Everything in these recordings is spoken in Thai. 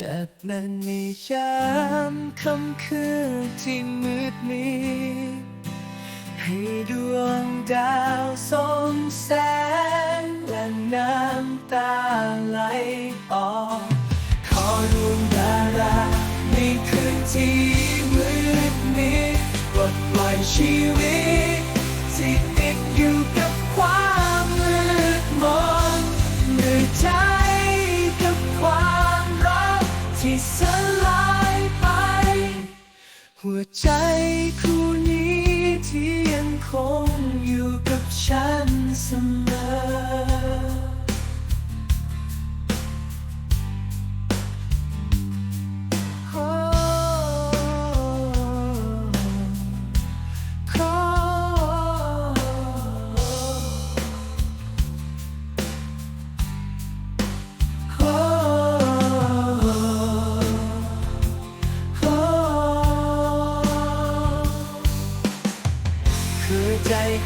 แต่นั้นในยามค่ำคืนที่มืดมิดให้ดวงดาวส่องแสงและน้ำตาไหลออก ขอดวงดาราในคืนที่มืดมิดปลดปล่อยชีวิต ที่สลายไป หัวใจคู่นี้ที่ยังคงอยู่กับฉันเสม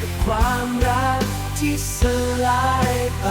กับความรักที่สลายไป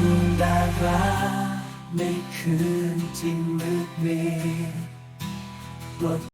ดวงดาราในคืนที่มืดมิด